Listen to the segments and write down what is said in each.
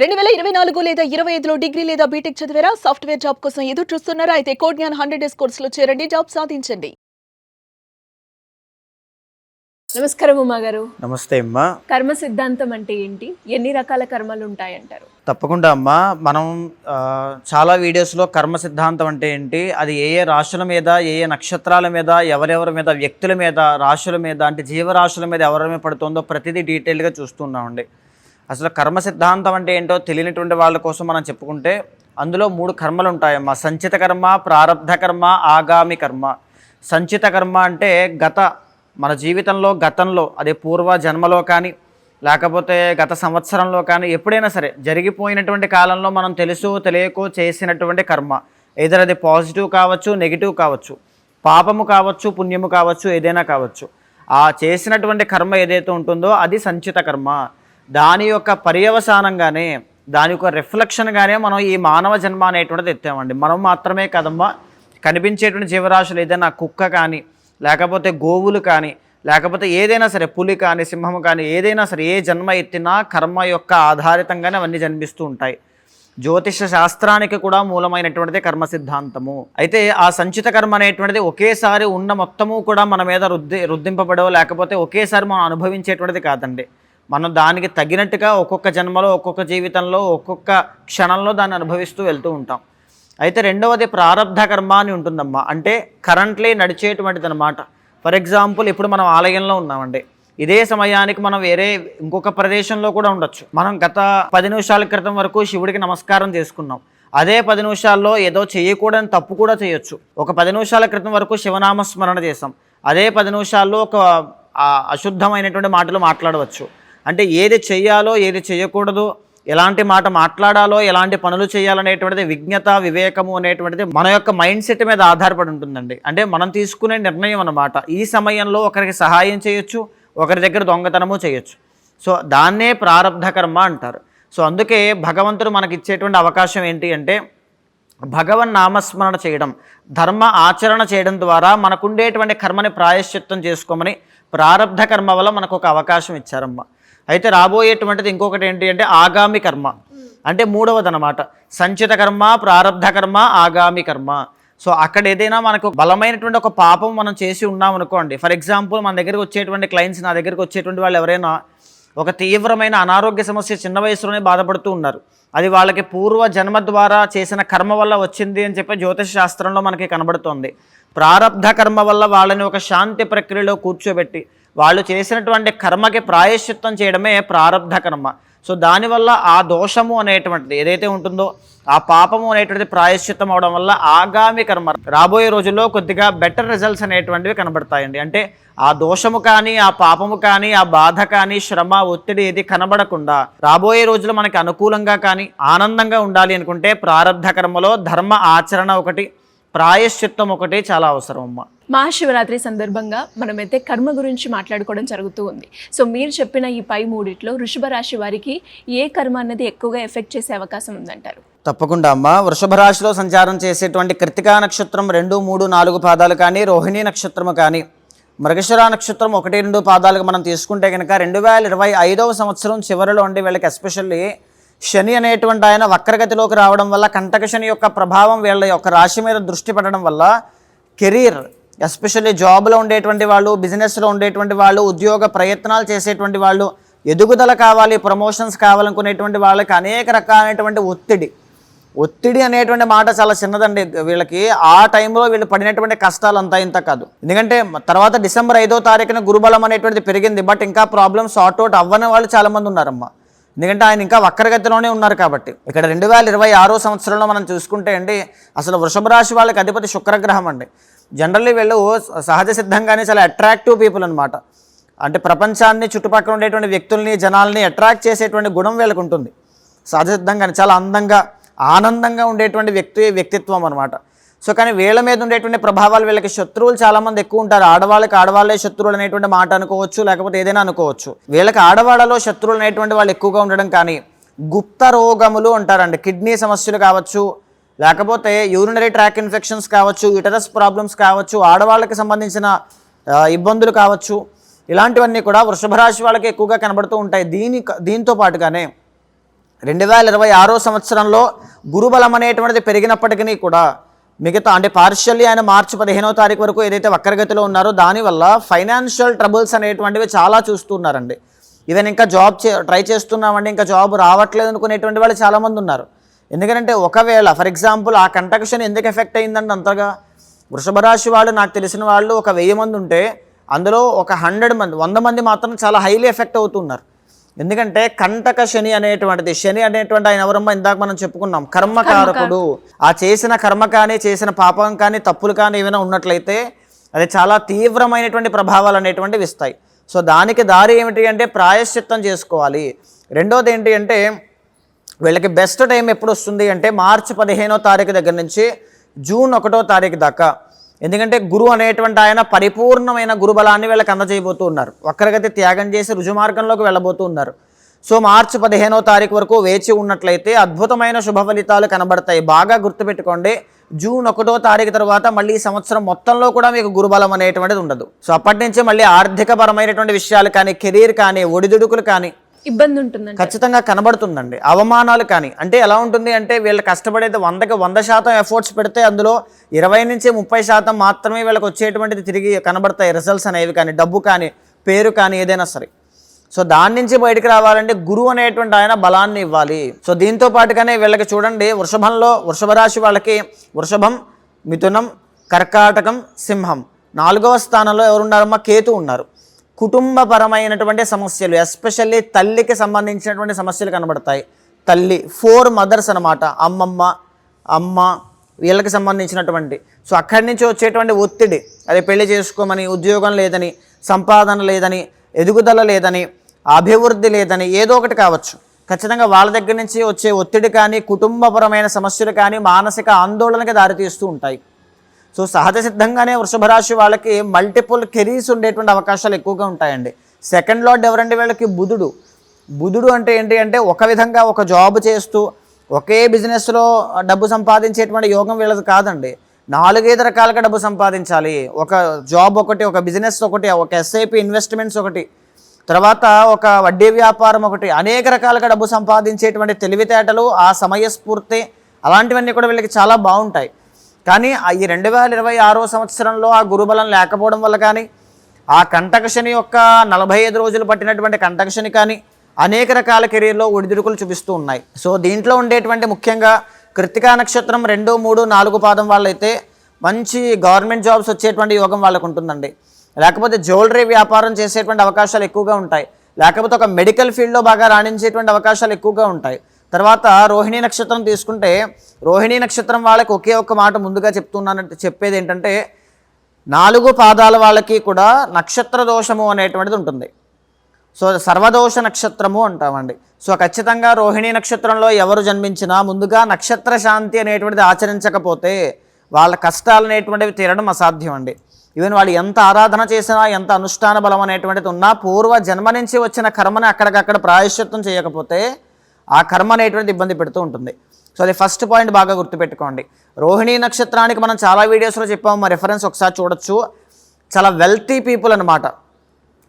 రెండు వేల ఇరవై నాలుగు లేదా ఇరవై ఐదులో డిగ్రీ లేదా బీటెక్ చదివారా? సాఫ్ట్వేర్ జాబ్ కోసం ఎదురు చూస్తున్నారా? అయితే కోడ్ జ్ఞాన్ హండ్రెడ్ డేస్ కోర్సులో చేరండి. జాబ్ సాధించండి. నమస్కారం ఉమా గారు. నమస్తే అమ్మా. కర్మ సిద్ధాంతం అంటే ఏంటి? ఎన్ని రకాల కర్మలు ఉంటాయంటారు? తప్పకుండా అమ్మా. మనం చాలా వీడియోస్లో కర్మ సిద్ధాంతం అంటే ఏంటి? అది ఏ ఏ రాశుల మీద ఏ ఏ నక్షత్రాల మీద ఎవరెవరి మీద వ్యక్తుల మీద రాశుల మీద అంటే జీవరాశుల మీద ఎవరి మీద పడుతుందో ప్రతిదీ డీటెయిల్గా చూస్తున్నామండి అసలు కర్మ సిద్ధాంతం అంటే ఏంటో తెలియనటువంటి వాళ్ళ కోసం మనం చెప్పుకుంటే అందులో మూడు కర్మలు ఉంటాయమ్మా. సంచిత కర్మ ప్రారంధ కర్మ ఆగామి కర్మ. సంచిత కర్మ అంటే గత మన జీవితంలో గతంలో అదే పూర్వ జన్మలో కానీ లేకపోతే గత సంవత్సరంలో కానీ ఎప్పుడైనా సరే జరిగిపోయినటువంటి కాలంలో మనం తెలుసు తెలియకో చేసినటువంటి కర్మ. ఏదైనా అది పాజిటివ్ కావచ్చు నెగిటివ్ కావచ్చు పాపము కావచ్చు పుణ్యము కావచ్చు ఏదైనా కావచ్చు. ఆ చేసినటువంటి కర్మ ఏదైతే ఉంటుందో అది సంచిత కర్మ. దాని యొక్క పర్యవసానంగానే దాని యొక్క రిఫ్లెక్షన్గానే మనం ఈ మానవ జన్మ అనేటువంటిది ఎత్తామండి. మనం మాత్రమే కదమ్మా కనిపించేటువంటి జీవరాశులు ఏదైనా కుక్క కానీ లేకపోతే గోవులు కానీ లేకపోతే ఏదైనా సరే పులి కానీ సింహం కానీ ఏదైనా సరే ఏ జన్మ ఎత్తినా కర్మ యొక్క ఆధారితంగానే అవన్నీ జన్మిస్తూ ఉంటాయి. జ్యోతిష శాస్త్రానికి కూడా మూలమైనటువంటిది కర్మ సిద్ధాంతము. అయితే ఆ సంచిత కర్మ అనేటువంటిది ఒకేసారి ఉన్న మొత్తము కూడా మన మీద రుద్ది రుద్దింపబడో లేకపోతే ఒకేసారి మనం అనుభవించేటువంటిది కాదండి. మనం దానికి తగినట్టుగా ఒక్కొక్క జన్మలో ఒక్కొక్క జీవితంలో ఒక్కొక్క క్షణంలో దాన్ని అనుభవిస్తూ వెళ్తూ ఉంటాం. అయితే రెండవది ప్రారంధ కర్మ అని ఉంటుందమ్మా. అంటే కరెంట్లీ నడిచేటువంటిది అనమాట ఫర్ ఎగ్జాంపుల్ ఇప్పుడు మనం ఆలయంలో ఉన్నామండి. ఇదే సమయానికి మనం వేరే ఇంకొక ప్రదేశంలో కూడా ఉండొచ్చు. మనం గత పది నిమిషాల క్రితం వరకు శివుడికి నమస్కారం చేసుకున్నాం. అదే పది నిమిషాల్లో ఏదో చేయకూడని తప్పు కూడా చేయొచ్చు. ఒక పది నిమిషాల క్రితం వరకు శివనామస్మరణ చేసాం అదే పది నిమిషాల్లో ఒక అశుద్ధమైనటువంటి మాటలు మాట్లాడవచ్చు. అంటే ఏది చేయాలో ఏది చేయకూడదు ఎలాంటి మాట మాట్లాడాలో ఎలాంటి పనులు చేయాలనేటువంటిది విజ్ఞత వివేకము అనేటువంటిది మన యొక్క మైండ్ సెట్ మీద ఆధారపడి ఉంటుందండి. అంటే మనం తీసుకునే నిర్ణయం అన్నమాట. ఈ సమయంలో ఒకరికి సహాయం చేయొచ్చు ఒకరి దగ్గర దొంగతనము చేయొచ్చు. సో దాన్నే ప్రారబ్ధ కర్మ అంటారు. సో అందుకే భగవంతుడు మనకి ఇచ్చేటువంటి అవకాశం ఏంటి అంటే భగవన్ నామస్మరణ చేయడం ధర్మ ఆచరణ చేయడం ద్వారా మనకుండేటువంటి కర్మని ప్రాయశ్చిత్తం చేసుకోమని ప్రారబ్ధ కర్మ వల్ల మనకు ఒక అవకాశం ఇచ్చారమ్మ. అయితే రాబోయేటువంటిది ఇంకొకటి ఏంటి అంటే ఆగామి కర్మ. అంటే మూడవది అనమాట సంచిత కర్మ ప్రారబ్ధ కర్మ ఆగామి కర్మ. సో అక్కడ ఏదైనా మనకు బలమైనటువంటి ఒక పాపం మనం చేసి ఉన్నాం అనుకోండి. ఫర్ ఎగ్జాంపుల్ మన దగ్గరికి వచ్చేటువంటి క్లయింట్స్ నా దగ్గరికి వచ్చేటువంటి వాళ్ళు ఎవరైనా ఒక తీవ్రమైన అనారోగ్య సమస్య చిన్న వయసులోనే బాధపడుతూ ఉన్నారు. అది వాళ్ళకి పూర్వ జన్మ ద్వారా చేసిన కర్మ వల్ల వచ్చింది అని చెప్పి జ్యోతిష శాస్త్రంలో మనకి కనబడుతోంది. ప్రారబ్ధ కర్మ వల్ల వాళ్ళని ఒక శాంతి ప్రక్రియలో కూర్చోబెట్టి వాళ్ళు చేసినటువంటి కర్మకి ప్రాయశ్చిత్తం చేయడమే ప్రారబ్ధ కర్మ. సో దానివల్ల ఆ దోషము అనేటువంటిది ఏదైతే ఉంటుందో ఆ పాపము అనేటువంటిది ప్రాయశ్చిత్తం అవడం వల్ల ఆగామి కర్మ. రాబోయే రోజుల్లో కొద్దిగా బెటర్ రిజల్ట్స్ అనేటువంటివి కనబడతాయండి. అంటే ఆ దోషము కానీ ఆ పాపము కానీ ఆ బాధ కానీ శ్రమ ఒత్తిడి ఏది కనబడకుండా రాబోయే రోజులు మనకి అనుకూలంగా కానీ ఆనందంగా ఉండాలి అనుకుంటే ప్రారబ్ధ కర్మలో ధర్మ ఆచరణ ఒకటి ప్రాయశ్చిత్తం ఒకటి చాలా అవసరం అమ్మ. మహాశివరాత్రి సందర్భంగా మనమైతే కర్మ గురించి మాట్లాడుకోవడం జరుగుతూ ఉంది. సో మీరు చెప్పిన ఈ పై మూడిట్లో వృషభ రాశి వారికి ఏ కర్మ అన్నది ఎక్కువగా ఎఫెక్ట్ చేసే అవకాశం ఉందంటారు? తప్పకుండా అమ్మ. వృషభ రాశిలో సంచారం చేసేటువంటి కృతికా నక్షత్రం రెండు మూడు నాలుగు పాదాలు కానీ రోహిణి నక్షత్రము కానీ మృగశిర నక్షత్రం ఒకటి రెండు పాదాలకు మనం తీసుకుంటే కనుక రెండు వేల ఇరవై ఐదవ సంవత్సరం చివరిలో ఉండి వీళ్ళకి ఎస్పెషల్లీ శని అనేటువంటి ఆయన వక్రగతిలోకి రావడం వల్ల కంటక శని యొక్క ప్రభావం వీళ్ళ యొక్క రాశి మీద దృష్టి పెట్టడం వల్ల కెరీర్ ఎస్పెషల్లీ జాబ్లో ఉండేటువంటి వాళ్ళు బిజినెస్లో ఉండేటువంటి వాళ్ళు ఉద్యోగ ప్రయత్నాలు చేసేటువంటి వాళ్ళు ఎదుగుదల కావాలి ప్రమోషన్స్ కావాలనుకునేటువంటి వాళ్ళకి అనేక రకాలైనటువంటి ఒత్తిడి. ఒత్తిడి అనేటువంటి మాట చాలా చిన్నదండి. వీళ్ళకి ఆ టైంలో వీళ్ళు పడినటువంటి కష్టాలు అంతా ఇంత కాదు. ఎందుకంటే తర్వాత డిసెంబర్ ఐదో తారీఖున గురుబలం అనేటువంటిది పెరిగింది. బట్ ఇంకా ప్రాబ్లమ్ సార్ట్ అవుట్ అవ్వని వాళ్ళు చాలామంది ఉన్నారమ్మా. ఎందుకంటే ఆయన ఇంకా వక్రగతిలోనే ఉన్నారు కాబట్టి. ఇక్కడ రెండు వేల ఇరవై ఆరో సంవత్సరంలో మనం చూసుకుంటే అండి అసలు వృషభ రాశి వాళ్ళకి అధిపతి శుక్రగ్రహం అండి. జనరల్లీ వీళ్ళు సహజ సిద్ధంగానే చాలా అట్రాక్టివ్ పీపుల్ అనమాట అంటే ప్రపంచాన్ని చుట్టుపక్కల ఉండేటువంటి వ్యక్తుల్ని జనాల్ని అట్రాక్ట్ చేసేటువంటి గుణం వీళ్ళకు ఉంటుంది. సహజ సిద్ధంగానే చాలా అందంగా ఆనందంగా ఉండేటువంటి వ్యక్తి వ్యక్తిత్వం అనమాట సో కానీ వీళ్ళ మీద ఉండేటువంటి ప్రభావాలు వీళ్ళకి శత్రువులు చాలామంది ఎక్కువ ఉంటారు. ఆడవాళ్ళకి ఆడవాళ్ళే శత్రువులు అనేటువంటి మాట అనుకోవచ్చు లేకపోతే ఏదైనా అనుకోవచ్చు. వీళ్ళకి ఆడవాళ్ళలో శత్రువులు అనేటువంటి వాళ్ళు ఎక్కువగా ఉండడం కానీ గుప్త రోగములు అంటారండి. కిడ్నీ సమస్యలు కావచ్చు లేకపోతే యూరినరీ ట్రాక్ ఇన్ఫెక్షన్స్ కావచ్చు యూటరస్ ప్రాబ్లమ్స్ కావచ్చు ఆడవాళ్ళకి సంబంధించిన ఇబ్బందులు కావచ్చు. ఇలాంటివన్నీ కూడా వృషభ రాశి వాళ్ళకి ఎక్కువగా కనబడుతూ ఉంటాయి. దీని దీంతో పాటుగానే రెండు వేల ఇరవై ఆరో సంవత్సరంలో గురుబలం అనేటువంటిది పెరిగినప్పటికీ కూడా మిగతా అంటే పార్షియల్లీ ఆయన మార్చి పదిహేనో తారీఖు వరకు ఏదైతే వక్రగతిలో ఉన్నారో దానివల్ల ఫైనాన్షియల్ ట్రబుల్స్ అనేటువంటివి చాలా చూస్తున్నారండి. ఈవెన్ ఇంకా జాబ్ చే ట్రై చేస్తున్నామండి ఇంకా జాబ్ రావట్లేదు అనుకునేటువంటి వాళ్ళు చాలామంది ఉన్నారు. ఎందుకంటే ఒకవేళ ఫర్ ఎగ్జాంపుల్ ఆ కంటక్షన్ ఎందుకు ఎఫెక్ట్ అయిందంటే అంతగా? వృషభ రాశి వాళ్ళు నాకు తెలిసిన వాళ్ళు ఒక వెయ్యి మంది ఉంటే అందులో ఒక హండ్రెడ్ మంది వంద మంది మాత్రం చాలా హైలీ ఎఫెక్ట్ అవుతున్నారు. ఎందుకంటే కంటక శని అనేటువంటిది శని అనేటువంటి ఆయన ఎవరమ్మా? ఇందాక మనం చెప్పుకున్నాం. కర్మకారకుడు. ఆ చేసిన కర్మ కానీ చేసిన పాపం కానీ తప్పులు కానీ ఏమైనా ఉన్నట్లయితే అది చాలా తీవ్రమైనటువంటి ప్రభావాలు అనేటువంటివి ఇస్తాయి. సో దానికి దారి ఏమిటి అంటే ప్రాయశ్చిత్తం చేసుకోవాలి. రెండోది ఏంటి అంటే వీళ్ళకి బెస్ట్ టైం ఎప్పుడు వస్తుంది అంటే మార్చి పదిహేనో తారీఖు దగ్గర నుంచి జూన్ ఒకటో తారీఖు దాకా. ఎందుకంటే గురువు అనేటువంటి ఆయన పరిపూర్ణమైన గురుబలాన్ని వీళ్ళకి అందజేయబోతూ ఉన్నారు. వక్రగతి త్యాగం చేసి రుజుమార్గంలోకి వెళ్ళబోతూ ఉన్నారు. సో మార్చి పదిహేనో తారీఖు వరకు వేచి ఉన్నట్లయితే అద్భుతమైన శుభ ఫలితాలు కనబడతాయి. బాగా గుర్తుపెట్టుకోండి జూన్ ఒకటో తారీఖు తర్వాత మళ్ళీ ఈ సంవత్సరం మొత్తంలో కూడా మీకు గురుబలం అనేటువంటిది ఉండదు. సో అప్పటి నుంచి మళ్ళీ ఆర్థికపరమైనటువంటి విషయాలు కానీ కెరీర్ కానీ ఒడిదుడుకులు కానీ ఇబ్బంది ఉంటుందండి. ఖచ్చితంగా కనబడుతుందండి. అవమానాలు కానీ అంటే ఎలా ఉంటుంది అంటే వీళ్ళు కష్టపడేది వందకి వంద శాతం ఎఫర్ట్స్ పెడితే అందులో ఇరవై నుంచి ముప్పై శాతం మాత్రమే వీళ్ళకి వచ్చేటువంటిది తిరిగి కనబడతాయి రిజల్ట్స్ అనేవి కానీ డబ్బు కానీ పేరు కానీ ఏదైనా సరే. సో దాని నుంచి బయటకు రావాలంటే గురువు అనేటువంటి ఆయన బలాన్ని ఇవ్వాలి. సో దీంతో పాటుగానే వీళ్ళకి చూడండి వృషభంలో వృషభ రాశి వాళ్ళకి వృషభం మిథునం కర్కాటకం సింహం. నాలుగవ స్థానంలో ఎవరున్నారమ్మా? కేతు ఉన్నారు. కుటుంబపరమైనటువంటి సమస్యలు ఎస్పెషల్లీ తల్లికి సంబంధించినటువంటి సమస్యలు కనబడతాయి. తల్లి ఫోర్ మదర్స్ అనమాట అమ్మమ్మ అమ్మ వీళ్ళకి సంబంధించినటువంటి. సో అక్కడి నుంచి వచ్చేటువంటి ఒత్తిడి అదే పెళ్ళి చేసుకోమని ఉద్యోగం లేదని సంపాదన లేదని ఎదుగుదల లేదని అభివృద్ధి లేదని ఏదో ఒకటి కావచ్చు. ఖచ్చితంగా వాళ్ళ దగ్గర నుంచి వచ్చే ఒత్తిడి కానీ కుటుంబపరమైన సమస్యలు కానీ మానసిక ఆందోళనకి దారితీస్తూ ఉంటాయి. సో సహజ సిద్ధంగానే వృషభ రాశి వాళ్ళకి మల్టిపుల్ కెరీర్స్ ఉండేటువంటి అవకాశాలు ఎక్కువగా ఉంటాయండి. సెకండ్ లార్డ్ ఎవరండి వీళ్ళకి? బుధుడు. బుధుడు అంటే ఏంటి అంటే ఒక విధంగా ఒక జాబ్ చేస్తూ ఒకే బిజినెస్లో డబ్బు సంపాదించేటువంటి యోగం వీళ్ళది కాదండి. నాలుగైదు రకాలుగా డబ్బు సంపాదించాలి. ఒక జాబ్ ఒకటి ఒక బిజినెస్ ఒకటి ఒక ఎస్ఐపి ఇన్వెస్ట్మెంట్స్ ఒకటి. తర్వాత ఒక వడ్డీ వ్యాపారం ఒకటి. అనేక రకాలుగా డబ్బు సంపాదించేటువంటి తెలివితేటలు ఆ సమయస్ఫూర్తి అలాంటివన్నీ కూడా వీళ్ళకి చాలా బాగుంటాయి. కానీ ఈ రెండు వేల ఇరవై ఆరో సంవత్సరంలో ఆ గురుబలం లేకపోవడం వల్ల కానీ ఆ కంటకశని యొక్క నలభై ఐదు రోజులు పట్టినటువంటి కంటకశని కానీ అనేక రకాల కెరీర్లో ఒడిదుడుకులు చూపిస్తూ ఉన్నాయి. సో దీంట్లో ఉండేటువంటి ముఖ్యంగా కృతికా నక్షత్రం రెండు మూడు నాలుగు పాదం వాళ్ళైతే మంచి గవర్నమెంట్ జాబ్స్ వచ్చేటువంటి యోగం వాళ్ళకు ఉంటుందండి. లేకపోతే జ్యువెలరీ వ్యాపారం చేసేటువంటి అవకాశాలు ఎక్కువగా ఉంటాయి. లేకపోతే ఒక మెడికల్ ఫీల్డ్లో బాగా రాణించేటువంటి అవకాశాలు ఎక్కువగా ఉంటాయి. తర్వాత రోహిణీ నక్షత్రం తీసుకుంటే రోహిణీ నక్షత్రం వాళ్ళకి ఒకే ఒక్క మాట ముందుగా చెప్తున్నానంటే చెప్పేది ఏంటంటే నాలుగు పాదాల వాళ్ళకి కూడా నక్షత్ర దోషము అనేటువంటిది ఉంటుంది. సో సర్వదోష నక్షత్రము అంటామండి. సో ఖచ్చితంగా రోహిణీ నక్షత్రంలో ఎవరు జన్మించినా ముందుగా నక్షత్ర శాంతి అనేటువంటిది ఆచరించకపోతే వాళ్ళ కష్టాలు అనేటువంటివి తీరడం అసాధ్యం అండి ఈవెన్ వాళ్ళు ఎంత ఆరాధన చేసినా ఎంత అనుష్ఠాన బలం అనేటువంటిది ఉన్నా పూర్వ జన్మ నుంచి వచ్చిన కర్మని అక్కడికక్కడ ప్రాయశ్చిత్తం చేయకపోతే ఆ కర్మ అనేటువంటి ఇబ్బంది పెడుతూ ఉంటుంది. సో అది ఫస్ట్ పాయింట్ బాగా గుర్తుపెట్టుకోండి. రోహిణీ నక్షత్రానికి మనం చాలా వీడియోస్లో చెప్పాము మా రెఫరెన్స్ ఒకసారి చూడొచ్చు. చాలా వెల్తీ పీపుల్ అనమాట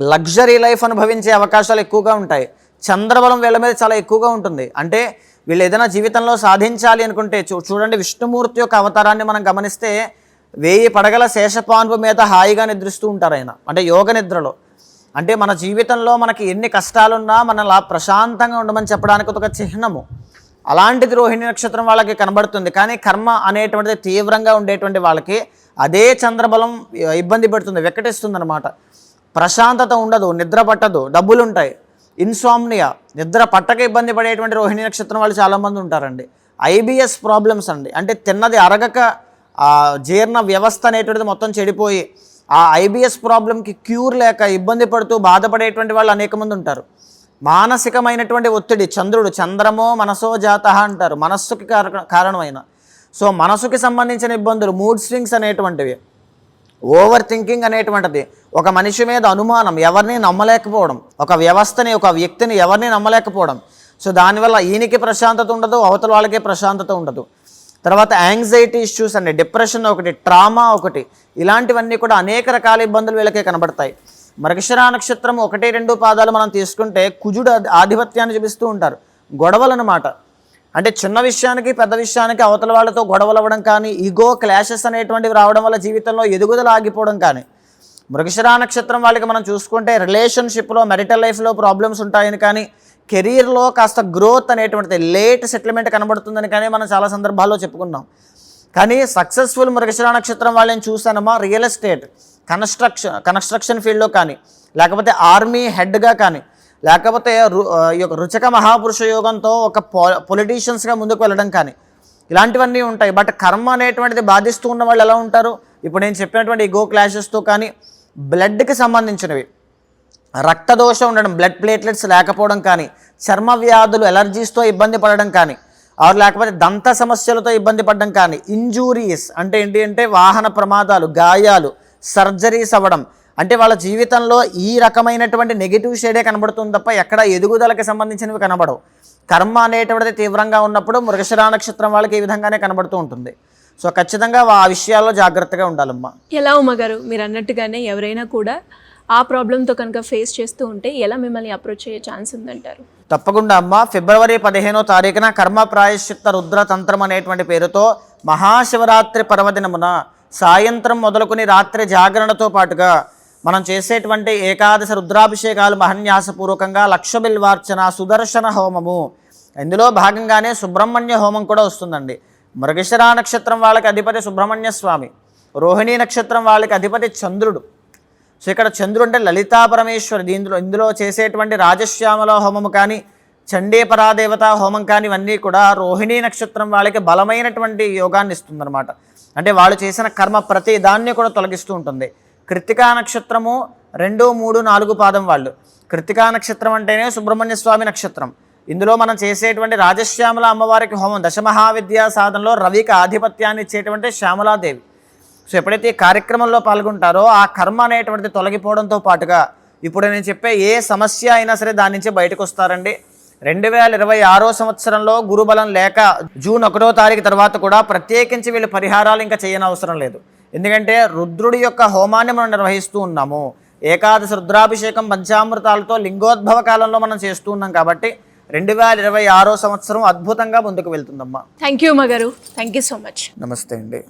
లగ్జరీ లైఫ్ అనుభవించే అవకాశాలు ఎక్కువగా ఉంటాయి. చంద్రబలం వీళ్ళ మీద చాలా ఎక్కువగా ఉంటుంది. అంటే వీళ్ళు ఏదైనా జీవితంలో సాధించాలి అనుకుంటే చూ చూడండి విష్ణుమూర్తి యొక్క అవతారాన్ని మనం గమనిస్తే వేయి పడగల శేషపాన్పు మీద హాయిగా నిద్రిస్తూ ఉంటారు ఆయన. అంటే యోగ నిద్రలో. అంటే మన జీవితంలో మనకి ఎన్ని కష్టాలున్నా మనలా ప్రశాంతంగా ఉండమని చెప్పడానికి ఒక చిహ్నము. అలాంటిది రోహిణి నక్షత్రం వాళ్ళకి కనబడుతుంది. కానీ కర్మ అనేటువంటిది తీవ్రంగా ఉండేటువంటి వాళ్ళకి అదే చంద్రబలం ఇబ్బంది పెడుతుంది వెక్కటిస్తుంది అనమాట ప్రశాంతత ఉండదు నిద్ర పట్టదు డబ్బులు ఉంటాయి ఇన్సామ్నియా నిద్ర పట్టక ఇబ్బంది పడేటువంటి రోహిణి నక్షత్రం వాళ్ళు చాలామంది ఉంటారండి. ఐబిఎస్ ప్రాబ్లమ్స్ అండి. అంటే తిన్నది అరగక జీర్ణ వ్యవస్థ అనేటువంటిది మొత్తం చెడిపోయి ఆ ఐబిఎస్ ప్రాబ్లంకి క్యూర్ లేక ఇబ్బంది పడుతూ బాధపడేటువంటి వాళ్ళు అనేక మంది ఉంటారు. మానసికమైనటువంటి ఒత్తిడి చంద్రుడు చంద్రమో మనసో జాత అంటారు. మనస్సుకి కారణ కారణమైన. సో మనసుకి సంబంధించిన ఇబ్బందులు మూడ్ స్వింగ్స్ అనేటువంటివి ఓవర్ థింకింగ్ అనేటువంటిది ఒక మనిషి మీద అనుమానం ఎవరిని నమ్మలేకపోవడం ఒక వ్యవస్థని ఒక వ్యక్తిని ఎవరిని నమ్మలేకపోవడం. సో దానివల్ల ఈయనకి ప్రశాంతత ఉండదు అవతల వాళ్ళకి ప్రశాంతత ఉండదు. తర్వాత యాంగ్జైటీ ఇష్యూస్ అండి డిప్రెషన్ ఒకటి ట్రామా ఒకటి ఇలాంటివన్నీ కూడా అనేక రకాల ఇబ్బందులు వీళ్ళకే కనబడతాయి. మృగశిర నక్షత్రం ఒకటి రెండు పాదాలు మనం తీసుకుంటే కుజుడు ఆధిపత్యాన్ని చూపిస్తూ ఉంటారు. గొడవలు అనమాట అంటే చిన్న విషయానికి పెద్ద విషయానికి అవతల వాళ్ళతో గొడవలు అవ్వడం కానీ ఈగో క్లాషెస్ అనేటువంటివి రావడం వల్ల జీవితంలో ఎదుగుదల ఆగిపోవడం కానీ. మృగశిరా నక్షత్రం వాళ్ళకి మనం చూసుకుంటే రిలేషన్షిప్లో మెరిటల్ లైఫ్లో ప్రాబ్లమ్స్ ఉంటాయని కానీ కెరీర్లో కాస్త గ్రోత్ అనేటువంటిది లేట్ సెటిల్మెంట్ కనబడుతుందని కానీ మనం చాలా సందర్భాల్లో చెప్పుకున్నాం. కానీ సక్సెస్ఫుల్ మృగశిర నక్షత్రం వాళ్ళని చూసానమ్మా రియల్ ఎస్టేట్ కన్స్ట్రక్షన్ కన్స్ట్రక్షన్ ఫీల్డ్లో కానీ లేకపోతే ఆర్మీ హెడ్గా కానీ లేకపోతే రు- ఈ యొక్క రుచక మహాపురుష యోగంతో ఒక పో పొలిటీషియన్స్గా ముందుకు వెళ్ళడం కానీ ఇలాంటివన్నీ ఉంటాయి. బట్ కర్మ అనేటువంటిది బాధిస్తూ ఉన్న వాళ్ళు ఎలా ఉంటారు? ఇప్పుడు నేను చెప్పినటువంటి గో క్లాషెస్తో కానీ బ్లడ్కి సంబంధించినవి. రక్తదోషం ఉండడం బ్లడ్ ప్లేట్లెట్స్ లేకపోవడం కానీ చర్మ వ్యాధులు ఎలర్జీస్తో ఇబ్బంది పడడం కానీ ఆరు లేకపోతే దంత సమస్యలతో ఇబ్బంది పడడం కానీ ఇంజూరీస్ అంటే ఏంటి అంటే వాహన ప్రమాదాలు గాయాలు సర్జరీస్ అవ్వడం. అంటే వాళ్ళ జీవితంలో ఈ రకమైనటువంటి నెగిటివ్ షేడే కనబడుతుంది తప్ప ఎక్కడ ఎదుగుదలకి సంబంధించినవి కనబడవు. కర్మ అనేటువంటిది తీవ్రంగా ఉన్నప్పుడు మృగశిరా నక్షత్రం వాళ్ళకి ఈ విధంగానే కనబడుతూ ఉంటుంది. సో ఖచ్చితంగా ఆ విషయాల్లో జాగ్రత్తగా ఉండాలమ్మా. ఎలా ఉమ్మగారు? మీరు అన్నట్టుగానే ఎవరైనా కూడా ఆ ప్రాబ్లంతో కనుక ఫేస్ చేస్తూ ఉంటే ఎలా మిమ్మల్ని అప్రోచ్ అయ్యే ఛాన్స్ ఉందంటారు? తప్పకుండా అమ్మ. ఫిబ్రవరి పదిహేనో తారీఖున కర్మ ప్రాయశ్చిత్త రుద్ర తంత్రం అనేటువంటి పేరుతో మహాశివరాత్రి పర్వదినమున సాయంత్రం మొదలుకొని రాత్రి జాగరణతో పాటుగా మనం చేసేటువంటి ఏకాదశ రుద్రాభిషేకాలు మహన్యాసపూర్వకంగా లక్ష బిల్వార్చన సుదర్శన హోమము. ఇందులో భాగంగానే సుబ్రహ్మణ్య హోమం కూడా వస్తుందండి. మృగశిరా నక్షత్రం వాళ్ళకి అధిపతి సుబ్రహ్మణ్య స్వామి. రోహిణీ నక్షత్రం వాళ్ళకి అధిపతి చంద్రుడు. సో ఇక్కడ చంద్రుడు అంటే లలితా పరమేశ్వరి దీంట్లో ఇందులో చేసేటువంటి రాజశ్యామల హోమము కానీ చండీ పరాదేవత హోమం కానీ ఇవన్నీ కూడా రోహిణీ నక్షత్రం వాళ్ళకి బలమైనటువంటి యోగాన్ని ఇస్తుందన్నమాట. అంటే వాళ్ళు చేసిన కర్మ ప్రతి దాన్ని కూడా తొలగిస్తూ ఉంటుంది. కృతికా నక్షత్రము రెండు మూడు నాలుగు పాదం వాళ్ళు. కృతికా నక్షత్రం అంటేనే సుబ్రహ్మణ్య స్వామి నక్షత్రం. ఇందులో మనం చేసేటువంటి రాజశ్యామల అమ్మవారికి హోమం. దశమహావిద్యా సాధనలో రవికి ఆధిపత్యాన్ని ఇచ్చేటువంటి శ్యామలాదేవి. సో ఎప్పుడైతే ఈ కార్యక్రమంలో పాల్గొంటారో ఆ కర్మ అనేటువంటిది తొలగిపోవడంతో పాటుగా ఇప్పుడు నేను చెప్పే ఏ సమస్య అయినా సరే దాని నుంచి బయటకు వస్తారండి. రెండు వేల ఇరవై ఆరో సంవత్సరంలో గురుబలం లేక జూన్ ఒకటో తారీఖు తర్వాత కూడా ప్రత్యేకించి వీళ్ళు పరిహారాలు ఇంకా చేయనవసరం లేదు. ఎందుకంటే రుద్రుడి యొక్క హోమాన్ని మనం నిర్వహిస్తూ ఉన్నాము. ఏకాదశ రుద్రాభిషేకం పంచామృతాలతో లింగోద్భవ కాలంలో మనం చేస్తూ ఉన్నాం కాబట్టి రెండు వేల ఇరవై ఆరో సంవత్సరం అద్భుతంగా ముందుకు వెళ్తుందమ్మా. థ్యాంక్ యూ ఉమ్మగారు థ్యాంక్ యూ సో మచ్ నమస్తే అండి.